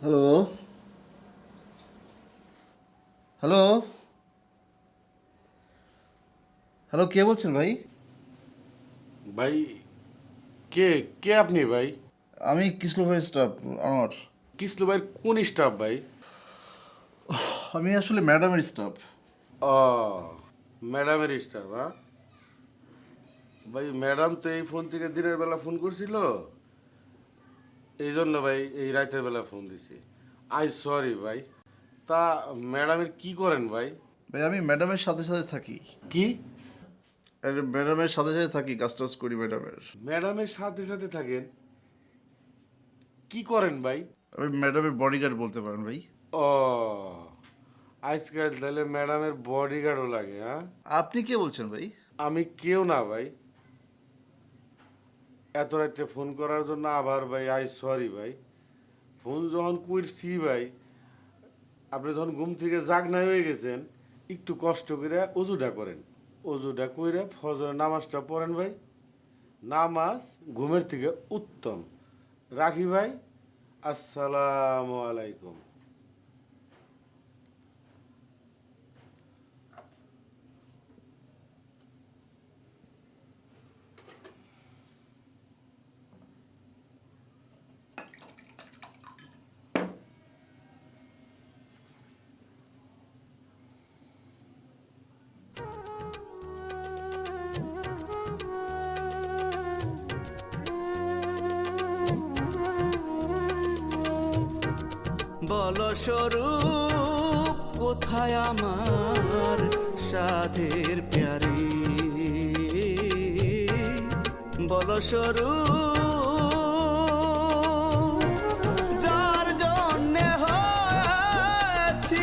Hello hello hello কে বলছেন ভাই? ভাই কে কে আপনি ভাই? আমি কৃষ্ণভাই স্টাফ আমার। কিসলু ভাই কোন স্টাফ ভাই? আমি আসলে ম্যাডামের স্টাফ ও ম্যাডামের স্টাফ হ্যাঁ? ভাই ম্যাডাম তো এই ফোন থেকে দিনের বেলা ফোন করছিল। এই জন্য ভাই এই রাতের বেলা ফোন দিছি। আই সরি ভাই। তা ম্যাডামের কি করেন ভাই? ভাই আমি ম্যাডামের সাথে সাথে থাকি। কি? আরে ম্যাডামের সাথে সাথে থাকি কাজ টাজ করি ম্যাডামের ম্যাডামের সাথে সাথে থাকেন? কি করেন ভাই? আমি ম্যাডামের বডিগার্ড বলতে পারেন ভাই। ও আজকাল তাহলে ম্যাডামের বডিগার্ডও লাগে হ্যাঁ? আপনি কে বলছেন ভাই? আমি কেউ না ভাই। এত রাত্রে ফোন করার জন্য আবার ভাই, আই সরি ভাই। ফোন যখন করছি ভাই, আপনি যখন ঘুম থেকে জাগনা হয়ে গেছেন, একটু কষ্ট করে অজুটা করেন। অজুটা করে ফজর নামাজটা পড়েন ভাই। নামাজ ঘুমের থেকে উত্তম। রাখি ভাই, আসসালামু আলাইকুম। বল স্বরূপ কোথায় আমার সাধের প্যারি? বল স্বরূপ যার জন্যে হয়েছি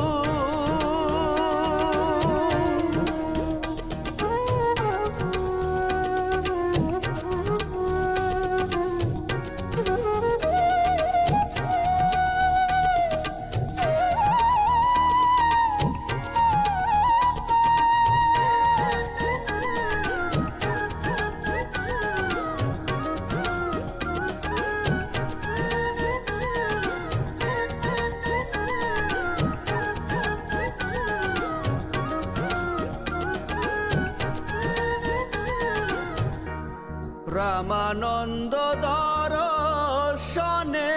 রামানন্দ দর্শনে।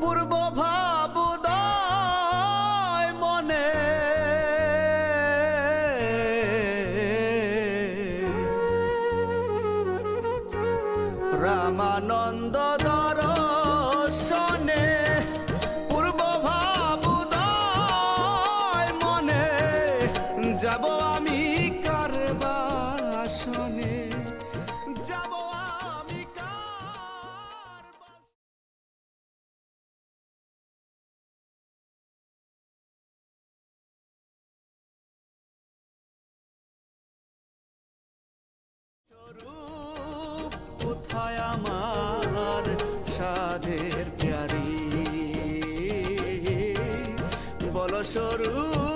পূর্ব ভাবুদয় মনে। রামানন্দ দর্শনে। পূর্ব ভাবুদয় মনে। যাব কোথায় আমার সাধের প্যারি? বল স্বরূপ